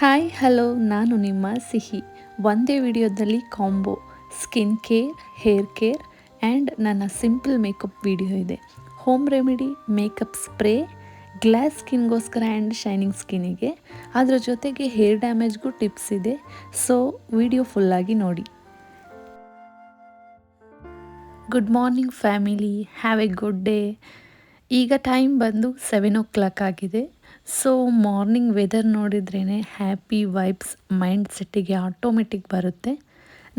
Hi hello ನಾನು ನಿಮ್ಮ ಸಿಹಿ. ಒಂದೇ ವಿಡಿಯೋದಲ್ಲಿ combo, skin care, hair care and ನನ್ನ ಸಿಂಪಲ್ ಮೇಕಪ್ ವಿಡಿಯೋ ಇದೆ. Home remedy makeup spray glass ಸ್ಕಿನ್ಗೋಸ್ಕರ and shining ಸ್ಕಿನ್ನಿಗೆ. ಅದರ ಜೊತೆಗೆ ಹೇರ್ ಡ್ಯಾಮೇಜ್ಗೂ ಟಿಪ್ಸ್ ಇದೆ. ಸೊ ವಿಡಿಯೋ ಫುಲ್ಲಾಗಿ ನೋಡಿ. Good morning family have a good day ಈಗ ಟೈಮ್ ಬಂದು ಸೆವೆನ್ ಓ ಕ್ಲಾಕ್ ಆಗಿದೆ. ಸೊ ಮಾರ್ನಿಂಗ್ ವೆದರ್ ನೋಡಿದ್ರೇ ಹ್ಯಾಪಿ ವೈಬ್ಸ್ ಮೈಂಡ್ ಸೆಟ್ಟಿಗೆ ಆಟೋಮೆಟಿಕ್ ಬರುತ್ತೆ.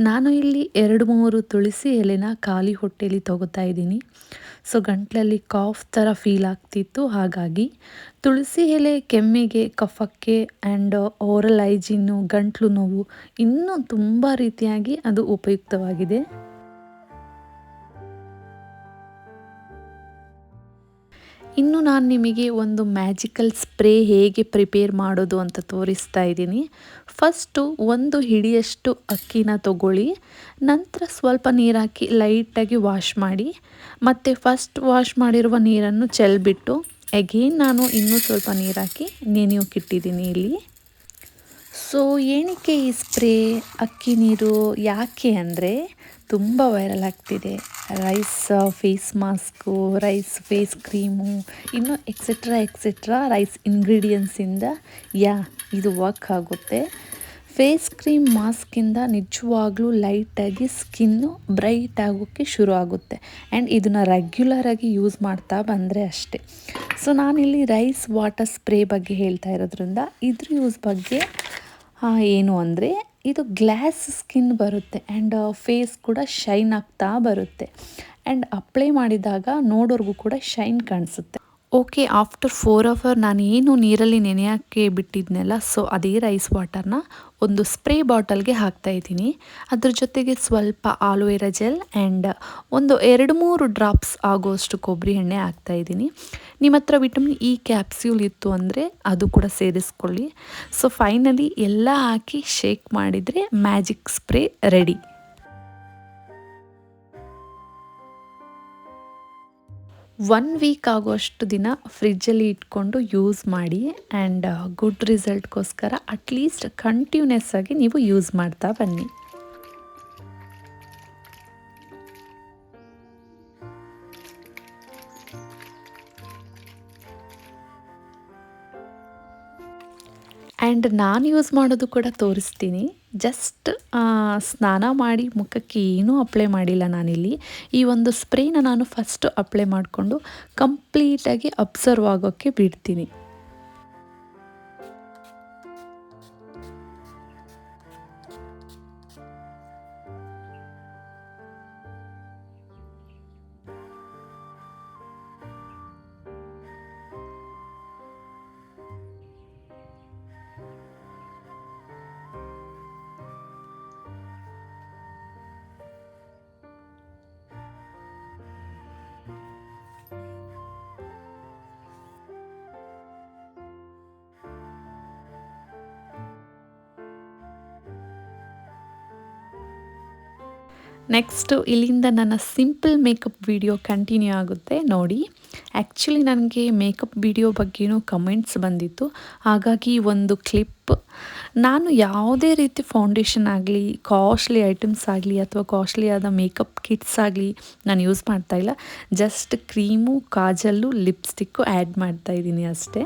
ನಾನು ಇಲ್ಲಿ ಎರಡು ಮೂರು ತುಳಸಿ ಎಲೆನ ಖಾಲಿ ಹೊಟ್ಟೆಯಲ್ಲಿ ತಗೋತಾ ಇದ್ದೀನಿ. ಸೊ ಗಂಟ್ಲಲ್ಲಿ ಕಾಫ್ ಥರ ಫೀಲ್ ಆಗ್ತಿತ್ತು. ಹಾಗಾಗಿ ತುಳಸಿ ಎಲೆ ಕೆಮ್ಮಿಗೆ, ಕಫಕ್ಕೆ ಆ್ಯಂಡ್ ಓರಲ್ ಗಂಟಲು ಗಂಟ್ಲು ನೋವು ಇನ್ನೂ ತುಂಬ ರೀತಿಯಾಗಿ ಅದು ಉಪಯುಕ್ತವಾಗಿದೆ. ಇನ್ನು ನಾನು ನಿಮಗೆ ಒಂದು ಮ್ಯಾಜಿಕಲ್ ಸ್ಪ್ರೇ ಹೇಗೆ ಪ್ರಿಪೇರ್ ಮಾಡೋದು ಅಂತ ತೋರಿಸ್ತಾ ಇದ್ದೀನಿ. ಫಸ್ಟು ಒಂದು ಹಿಡಿಯಷ್ಟು ಅಕ್ಕಿನ ತಗೊಳ್ಳಿ. ನಂತರ ಸ್ವಲ್ಪ ನೀರು ಹಾಕಿ ಲೈಟಾಗಿ ವಾಶ್ ಮಾಡಿ. ಮತ್ತು ಫಸ್ಟ್ ವಾಶ್ ಮಾಡಿರುವ ನೀರನ್ನು ಚೆಲ್ಬಿಟ್ಟು ಅಗೇನ್ ನಾನು ಇನ್ನೂ ಸ್ವಲ್ಪ ನೀರು ಹಾಕಿ ನೆನೆಯೋಕ್ಕಿಟ್ಟಿದ್ದೀನಿ ಇಲ್ಲಿ. ಸೊ ಏನಕ್ಕೆ ಈ ಸ್ಪ್ರೇ ಅಕ್ಕಿ ನೀರು ಯಾಕೆ ಅಂದರೆ ತುಂಬ ವೈರಲ್ ಆಗ್ತಿದೆ. Rice face mask rice face cream ಇನ್ನು ಎಕ್ಸೆಟ್ರಾ ಎಕ್ಸೆಟ್ರಾ ರೈಸ್ ಇಂಗ್ರೀಡಿಯೆಂಟ್ಸಿಂದ ಯಾ, ಇದು ವರ್ಕ್ ಆಗುತ್ತೆ. ಫೇಸ್ ಕ್ರೀಮ್ ಮಾಸ್ಕಿಂದ ನಿಜವಾಗ್ಲೂ ಲೈಟಾಗಿ ಸ್ಕಿನ್ನು ಬ್ರೈಟ್ ಆಗೋಕ್ಕೆ ಶುರು ಆಗುತ್ತೆ. ಆ್ಯಂಡ್ ಇದನ್ನು ರೆಗ್ಯುಲರಾಗಿ ಯೂಸ್ ಮಾಡ್ತಾ ಬಂದರೆ ಅಷ್ಟೇ. ಸೊ ನಾನಿಲ್ಲಿ ರೈಸ್ ವಾಟರ್ ಸ್ಪ್ರೇ ಬಗ್ಗೆ ಹೇಳ್ತಾ ಇರೋದ್ರಿಂದ, ಇದ್ರ ಯೂಸ್ ಬಗ್ಗೆ ಏನು ಅಂದರೆ ಇದು ಗ್ಲಾಸ್ ಸ್ಕಿನ್ ಬರುತ್ತೆ ಆ್ಯಂಡ್ ಫೇಸ್ ಕೂಡ ಶೈನ್ ಆಗ್ತಾ ಬರುತ್ತೆ. ಆ್ಯಂಡ್ ಅಪ್ಲೈ ಮಾಡಿದಾಗ ನೋಡೋರ್ಗೂ ಕೂಡ ಶೈನ್ ಕಾಣಿಸುತ್ತೆ. ಓಕೆ ಆಫ್ಟರ್ ಫೋರ್ ಅವರ್ ನಾನು ಏನು ನೀರಲ್ಲಿ ನೆನೆಯೋಕ್ಕೆ ಬಿಟ್ಟಿದ್ನಲ್ಲ ಸೊ ಅದೇ ರೈಸ್ ವಾಟರ್ನ ಒಂದು ಸ್ಪ್ರೇ ಬಾಟಲ್ಗೆ ಹಾಕ್ತಾ ಇದ್ದೀನಿ. ಅದ್ರ ಜೊತೆಗೆ ಸ್ವಲ್ಪ ಆಲೋವೆರಾ ಜೆಲ್ ಆ್ಯಂಡ್ ಒಂದು ಎರಡು ಮೂರು ಡ್ರಾಪ್ಸ್ ಆಗೋಷ್ಟು ಕೊಬ್ಬರಿ ಎಣ್ಣೆ ಹಾಕ್ತಾ ಇದ್ದೀನಿ. ನಿಮ್ಮ ಹತ್ರ ವಿಟಮಿನ್ ಇ ಕ್ಯಾಪ್ಸ್ಯೂಲ್ ಇತ್ತು ಅಂದರೆ ಅದು ಕೂಡ ಸೇರಿಸ್ಕೊಳ್ಳಿ. ಸೊ ಫೈನಲಿ ಎಲ್ಲ ಹಾಕಿ ಶೇಕ್ ಮಾಡಿದರೆ magic spray ready one week ಆಗೋಷ್ಟು ದಿನ ಫ್ರಿಜ್ಜಲ್ಲಿ ಇಟ್ಕೊಂಡು ಯೂಸ್ ಮಾಡಿ ಆ್ಯಂಡ್ ಗುಡ್ ರಿಸಲ್ಟ್ಗೋಸ್ಕರ ಅಟ್ಲೀಸ್ಟ್ ಕಂಟಿನ್ಯೂಸ್ ಆಗಿ ನೀವು ಯೂಸ್ ಮಾಡ್ತಾ ಬನ್ನಿ. ಆ್ಯಂಡ್ ನಾನು ಯೂಸ್ ಮಾಡೋದು ಕೂಡ ತೋರಿಸ್ತೀನಿ. ಜಸ್ಟ್ ಸ್ನಾನ ಮಾಡಿ ಮುಖಕ್ಕೆ ಏನೂ ಅಪ್ಲೈ ಮಾಡಿಲ್ಲ ನಾನಿಲ್ಲಿ. ಈ ಒಂದು ಸ್ಪ್ರೇನ ನಾನು ಫಸ್ಟು ಅಪ್ಲೈ ಮಾಡಿಕೊಂಡು ಕಂಪ್ಲೀಟಾಗಿ ಅಬ್ಸರ್ವ್ ಆಗೋಕ್ಕೆ ಬಿಡ್ತೀನಿ. ನೆಕ್ಸ್ಟು ಇಲ್ಲಿಂದ ನನ್ನ ಸಿಂಪಲ್ ಮೇಕಪ್ ವಿಡಿಯೋ ಕಂಟಿನ್ಯೂ ಆಗುತ್ತೆ, ನೋಡಿ. ಆ್ಯಕ್ಚುಲಿ ನನಗೆ ಮೇಕಪ್ ವಿಡಿಯೋ ಬಗ್ಗೆನೂ ಕಮೆಂಟ್ಸ್ ಬಂದಿತ್ತು. ಹಾಗಾಗಿ ಒಂದು ಕ್ಲಿಪ್. ನಾನು ಯಾವುದೇ ರೀತಿ ಫೌಂಡೇಶನ್ ಆಗಲಿ, ಕಾಸ್ಟ್ಲಿ ಐಟಮ್ಸ್ ಆಗಲಿ ಅಥವಾ ಕಾಸ್ಟ್ಲಿ ಆದ ಮೇಕಪ್ ಕಿಟ್ಸ್ ಆಗಲಿ ನಾನು ಯೂಸ್ ಮಾಡ್ತಾಯಿಲ್ಲ just cream, kajal, lipstick add ಮಾಡ್ತಾಯಿದ್ದೀನಿ ಅಷ್ಟೇ.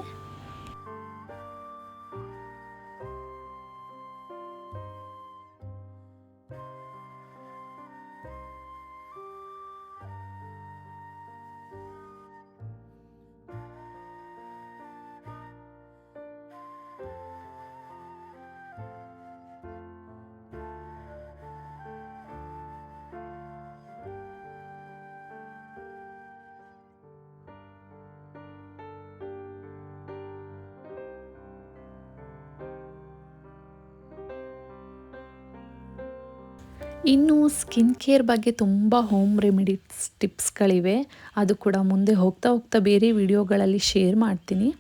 ಇನ್ನು ಸ್ಕಿನ್ ಕೇರ್ ಬಗ್ಗೆ ತುಂಬ ಹೋಮ್ ರೆಮಿಡೀಸ್ ಟಿಪ್ಸ್ಗಳಿವೆ. ಅದು ಕೂಡ ಮುಂದೆ ಹೋಗ್ತಾ ಹೋಗ್ತಾ ಬೇರೆ ವಿಡಿಯೋಗಳಲ್ಲಿ ಶೇರ್ ಮಾಡ್ತೀನಿ.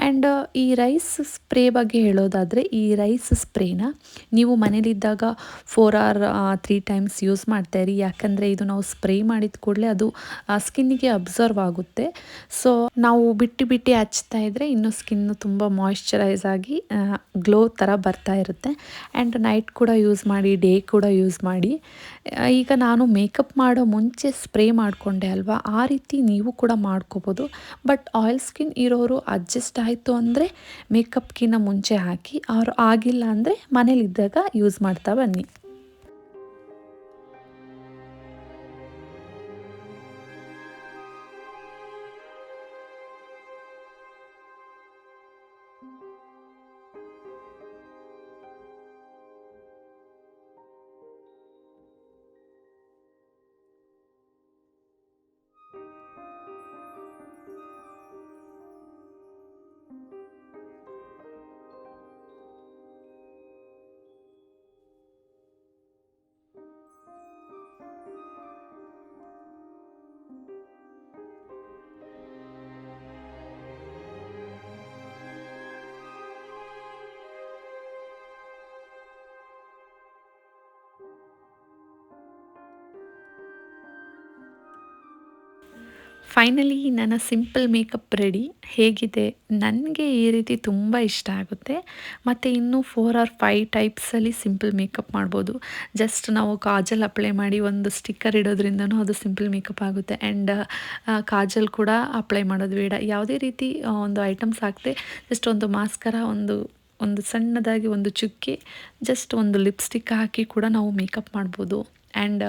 ಆ್ಯಂಡ್ ಈ ರೈಸ್ ಸ್ಪ್ರೇ ಬಗ್ಗೆ ಹೇಳೋದಾದರೆ, ಈ ರೈಸ್ ಸ್ಪ್ರೇನ ನೀವು ಮನೇಲಿದ್ದಾಗ four or three times use ಮಾಡ್ತಾಯಿರಿ ಯಾಕಂದರೆ ಇದು ನಾವು ಸ್ಪ್ರೇ ಮಾಡಿದ ಕೂಡಲೇ ಅದು ಸ್ಕಿನ್ನಿಗೆ ಅಬ್ಸರ್ವ್ ಆಗುತ್ತೆ. ಸೊ ನಾವು ಬಿಟ್ಟು ಬಿಟ್ಟು ಹಚ್ತಾ ಇದ್ದರೆ ಇನ್ನೂ ಸ್ಕಿನ್ನು ತುಂಬ ಮಾಯ್ಶ್ಚರೈಸ್ ಆಗಿ ಗ್ಲೋ ಥರ ಬರ್ತಾ ಇರುತ್ತೆ. ಆ್ಯಂಡ್ ನೈಟ್ ಕೂಡ ಯೂಸ್ ಮಾಡಿ ಡೇ ಕೂಡ ಯೂಸ್ ಮಾಡಿ. ಈಗ ನಾನು ಮೇಕಪ್ ಮಾಡೋ ಮುಂಚೆ ಸ್ಪ್ರೇ ಮಾಡಿಕೊಂಡೆ ಅಲ್ವಾ? ಆ ರೀತಿ ನೀವು ಕೂಡ ಮಾಡ್ಕೋಬೋದು. ಬಟ್ ಆಯಿಲ್ ಸ್ಕಿನ್ ಇರೋರು ಅಡ್ಜಸ್ಟ್ ಆಯಿತು ಅಂದರೆ ಮೇಕಪ್ಗಿನ್ನ ಮುಂಚೆ ಹಾಕಿ ಅವರು ಆಗಿಲ್ಲ ಅಂದರೆ ಮನೇಲಿದ್ದಾಗ ಯೂಸ್ ಮಾಡ್ತಾ ಬನ್ನಿ. ಫೈನಲಿ ನನ್ನ ಸಿಂಪಲ್ ಮೇಕಪ್ ರೆಡಿ ಹೇಗಿದೆ? ನನಗೆ ಈ ರೀತಿ ತುಂಬ ಇಷ್ಟ ಆಗುತ್ತೆ. ಮತ್ತು ಇನ್ನೂ ಫೋರ್ ಆರ್ ಫೈವ್ ಟೈಪ್ಸಲ್ಲಿ ಸಿಂಪಲ್ ಮೇಕಪ್ ಮಾಡ್ಬೋದು. ಜಸ್ಟ್ ನಾವು ಕಾಜಲ್ ಅಪ್ಲೈ ಮಾಡಿ ಒಂದು ಸ್ಟಿಕ್ಕರ್ ಇಡೋದ್ರಿಂದನೂ ಅದು ಸಿಂಪಲ್ ಮೇಕಪ್ ಆಗುತ್ತೆ. ಆ್ಯಂಡ್ ಕಾಜಲ್ ಕೂಡ ಅಪ್ಲೈ ಮಾಡೋದು ಬೇಡ. ಯಾವುದೇ ರೀತಿ ಒಂದು ಐಟಮ್ಸ್ ಹಾಕದೆ ಜಸ್ಟ್ ಒಂದು ಮಾಸ್ಕರ ಒಂದು ಒಂದು ಸಣ್ಣದಾಗಿ ಒಂದು ಚುಕ್ಕಿ ಜಸ್ಟ್ ಒಂದು ಲಿಪ್ಸ್ಟಿಕ್ ಹಾಕಿ ಕೂಡ ನಾವು ಮೇಕಪ್ ಮಾಡ್ಬೋದು. ಆ್ಯಂಡ್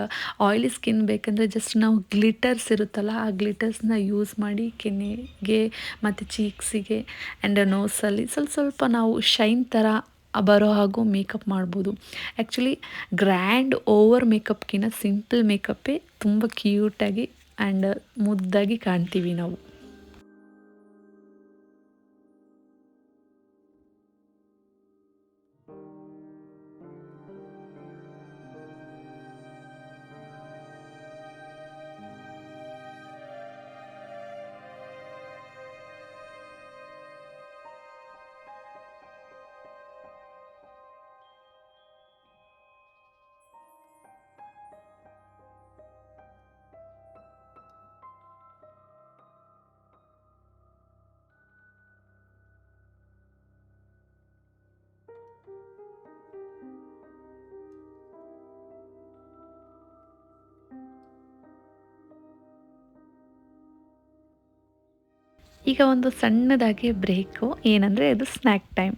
ಆಯಿಲಿ ಸ್ಕಿನ್ ಬೇಕಂದರೆ ಜಸ್ಟ್ ನಾವು ಗ್ಲಿಟರ್ಸ್ ಇರುತ್ತಲ್ಲ, ಆ ಗ್ಲಿಟರ್ಸ್ನ ಯೂಸ್ ಮಾಡಿ ಕೆನೆಗೆ, ಮತ್ತು ಚೀಕ್ಸಿಗೆ ಆ್ಯಂಡ್ ನೋಸಲ್ಲಿ ಸ್ವಲ್ಪ ಸ್ವಲ್ಪ ನಾವು ಶೈನ್ ಥರ ಬರೋ ಹಾಗೂ ಮೇಕಪ್ ಮಾಡ್ಬೋದು. ಆ್ಯಕ್ಚುಲಿ ಗ್ರ್ಯಾಂಡ್ ಓವರ್ ಮೇಕಪ್ಗಿಂತ ಸಿಂಪಲ್ ಮೇಕಪ್ಪೇ ತುಂಬ ಕ್ಯೂಟಾಗಿ ಆ್ಯಂಡ್ ಮುದ್ದಾಗಿ ಕಾಣ್ತೀವಿ ನಾವು. ಈಗ ಒಂದು ಸಣ್ಣದಾಗಿ ಬ್ರೇಕು, ಏನಂದರೆ ಅದು ಸ್ನ್ಯಾಕ್ ಟೈಮ್.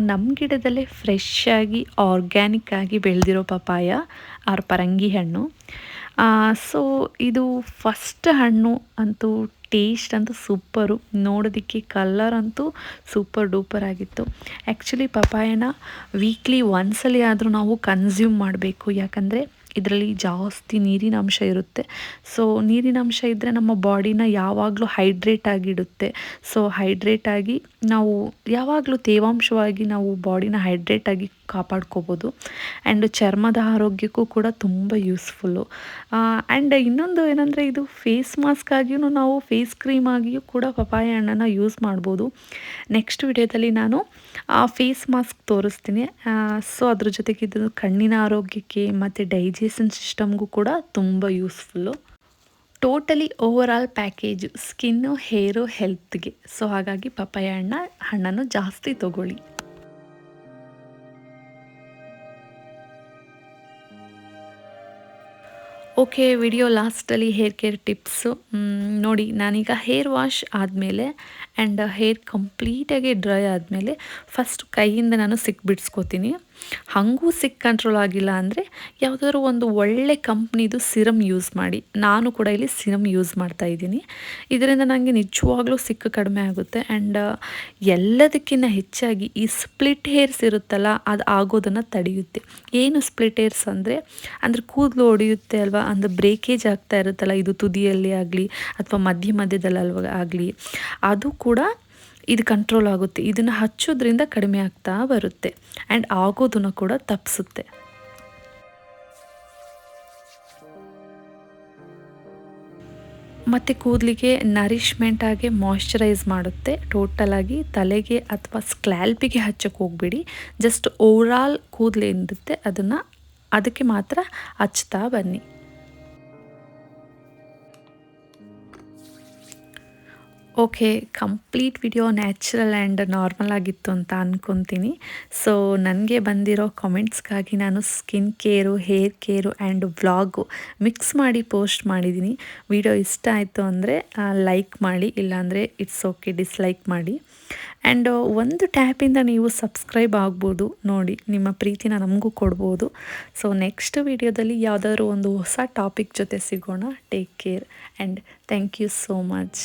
ನಮ್ಮ ಗಿಡದಲ್ಲೇ ಫ್ರೆಶ್ ಆಗಿ ಆರ್ಗ್ಯಾನಿಕ್ ಆಗಿ ಬೆಳೆದಿರೋ ಪಪಾಯ ಆರ್ ಪರಂಗಿ ಹಣ್ಣು. ಸೊ, ಇದು ಫಸ್ಟ್ ಹಣ್ಣು ಅಂತೂ ಟೇಸ್ಟ್ ಅಂತೂ ಸೂಪರು. ನೋಡೋದಕ್ಕೆ ಕಲರ್ ಅಂತೂ ಸೂಪರ್ ಡೂಪರ್ ಆಗಿತ್ತು. ಆ್ಯಕ್ಚುಲಿ ಪಪಾಯನ ವೀಕ್ಲಿ ಒಂದ್ಸಲಿ ಆದರೂ ನಾವು ಕನ್ಸ್ಯೂಮ್ ಮಾಡಬೇಕು. ಯಾಕಂದರೆ ಇದರಲ್ಲಿ ಜಾಸ್ತಿ ನೀರಿನ ಅಂಶ ಇರುತ್ತೆ. ಸೊ ನೀರಿನ ಅಂಶ ಇದ್ದರೆ ನಮ್ಮ ಬಾಡಿನ ಯಾವಾಗಲೂ ಹೈಡ್ರೇಟ್ ಆಗಿಡುತ್ತೆ. ಸೊ ಹೈಡ್ರೇಟ್ ಆಗಿ ನಾವು ಯಾವಾಗಲೂ ತೇವಾಂಶವಾಗಿ ನಾವು ಬಾಡಿನ ಹೈಡ್ರೇಟ್ ಆಗಿ ಕಾಪಾಡ್ಕೋಬೋದು. ಆ್ಯಂಡ್ ಚರ್ಮದ ಆರೋಗ್ಯಕ್ಕೂ ಕೂಡ ತುಂಬ ಯೂಸ್ಫುಲ್ಲು ಆ್ಯಂಡ್ ಇನ್ನೊಂದು ಏನಂದರೆ ಇದು ಫೇಸ್ ಮಾಸ್ಕ್ ಆಗಿಯೂ ನಾವು ಫೇಸ್ ಕ್ರೀಮ್ ಆಗಿಯೂ ಕೂಡ ಪಪಾಯ ಹಣ್ಣನ್ನು ಯೂಸ್ ಮಾಡ್ಬೋದು. ನೆಕ್ಸ್ಟ್ ವಿಡಿಯೋದಲ್ಲಿ ನಾನು ಫೇಸ್ ಮಾಸ್ಕ್ ತೋರಿಸ್ತೀನಿ. ಸೊ ಅದ್ರ ಜೊತೆಗೆ ಇದು ಕಣ್ಣಿನ ಆರೋಗ್ಯಕ್ಕೆ ಮತ್ತು ಡೈಜೆಷನ್ ಸಿಸ್ಟಮ್ಗೂ ಕೂಡ ತುಂಬ useful totally over all package skin hair ಹೆಲ್ತ್ಗೆ so ಹಾಗಾಗಿ ಪಪ್ಪಾಯ ಹಣ್ಣ, ಹಣ್ಣನ್ನು ಜಾಸ್ತಿ ತಗೊಳ್ಳಿ. ಓಕೆ ವಿಡಿಯೋ ಲಾಸ್ಟಲ್ಲಿ ಹೇರ್ ಕೇರ್ ಟಿಪ್ಸು ನೋಡಿ, ನಾನೀಗ ಹೇರ್ ವಾಶ್ ಆದಮೇಲೆ ಆ್ಯಂಡ್ ಹೇರ್ ಕಂಪ್ಲೀಟಾಗಿ ಡ್ರೈ ಆದಮೇಲೆ ಫಸ್ಟ್ ಕೈಯಿಂದ ನಾನು ಸಿಕ್ ಬಿಡಿಸ್ಕೋತೀನಿ ಹಾಗೂ ಸಿಕ್ ಕಂಟ್ರೋಲ್ ಆಗಿಲ್ಲ ಅಂದರೆ ಯಾವುದಾದ್ರು ಒಂದು ಒಳ್ಳೆ ಕಂಪ್ನಿದು ಸಿರಮ್ ಯೂಸ್ ಮಾಡಿ. ನಾನು ಕೂಡ ಇಲ್ಲಿ ಸಿರಮ್ ಯೂಸ್ ಮಾಡ್ತಾ ಇದ್ದೀನಿ. ಇದರಿಂದ ನನಗೆ ನಿಜವಾಗ್ಲೂ ಸಿಕ್ಕು ಕಡಿಮೆ ಆಗುತ್ತೆ. ಆ್ಯಂಡ್ ಎಲ್ಲದಕ್ಕಿಂತ ಹೆಚ್ಚಾಗಿ ಈ ಸ್ಪ್ಲಿಟ್ ಹೇರ್ಸ್ ಇರುತ್ತಲ್ಲ, ಅದು ಆಗೋದನ್ನು ತಡೆಯುತ್ತೆ. ಏನು ಸ್ಪ್ಲಿಟ್ ಹೇರ್ಸ್ ಅಂದರೆ ಅಂದರೆ ಕೂದಲು ಒಡೆಯುತ್ತೆ ಅಲ್ವಾ? ಅಂದರೆ ಬ್ರೇಕೇಜ್ ಆಗ್ತಾ ಇರುತ್ತಲ್ಲ, ಇದು ತುದಿಯಲ್ಲಿ ಆಗಲಿ, ಅಥವಾ ಮಧ್ಯ ಮಧ್ಯದಲ್ಲಿ ಅಲ್ವ ಆಗಲಿ, ಅದು ಕೂಡ ಇದು ಕಂಟ್ರೋಲ್ ಆಗುತ್ತೆ. ಇದನ್ನು ಹಚ್ಚೋದ್ರಿಂದ ಕಡಿಮೆ ಆಗ್ತಾ ಬರುತ್ತೆ. ಆ್ಯಂಡ್ ಆಗೋದನ್ನು ಕೂಡ ತಪ್ಪಿಸುತ್ತೆ. ಮತ್ತು ಕೂದಲಿಗೆ ನರಿಷ್ಮೆಂಟಾಗಿ ಆಗಿ ಮಾಯ್ಶ್ಚರೈಸ್ ಮಾಡುತ್ತೆ. ಟೋಟಲಾಗಿ ತಲೆಗೆ ಅಥವಾ ಸ್ಕ್ಲ್ಯಾಲ್ಪಿಗೆ ಹಚ್ಚಕ್ಕೆ ಹೋಗ್ಬಿಡಿ. ಜಸ್ಟ್ ಓವರಾಲ್ ಕೂದಲು ಏನಿರುತ್ತೆ ಅದನ್ನು ಅದಕ್ಕೆ ಮಾತ್ರ ಹಚ್ತಾ ಬನ್ನಿ. Okay, complete video natural and normal ಆಗಿತ್ತು ಅಂತ ಅಂದ್ಕೊತೀನಿ ಸೊ, ನನಗೆ ಬಂದಿರೋ ಕಾಮೆಂಟ್ಸ್ಗಾಗಿ ನಾನು skin care, hair care and vlog mix ಮಾಡಿ ಪೋಸ್ಟ್ ಮಾಡಿದ್ದೀನಿ. ವಿಡಿಯೋ ಇಷ್ಟ ಆಯಿತು ಅಂದರೆ ಲೈಕ್ ಮಾಡಿ, ಇಲ್ಲಾಂದರೆ ಇಟ್ಸ್ ಓಕೆ, ಡಿಸ್ಲೈಕ್ ಮಾಡಿ. ಆ್ಯಂಡ್ ಒಂದು ಟ್ಯಾಪಿಂದ ನೀವು ಸಬ್ಸ್ಕ್ರೈಬ್ ಆಗ್ಬೋದು ನೋಡಿ, ನಿಮ್ಮ ಪ್ರೀತಿನ ನಮಗೂ ಕೊಡ್ಬೋದು. ಸೊ, ನೆಕ್ಸ್ಟ್ ವಿಡಿಯೋದಲ್ಲಿ ಯಾವುದಾದ್ರೂ ಒಂದು ಹೊಸ ಟಾಪಿಕ್ ಜೊತೆ ಸಿಗೋಣ. Take care and thank you so much.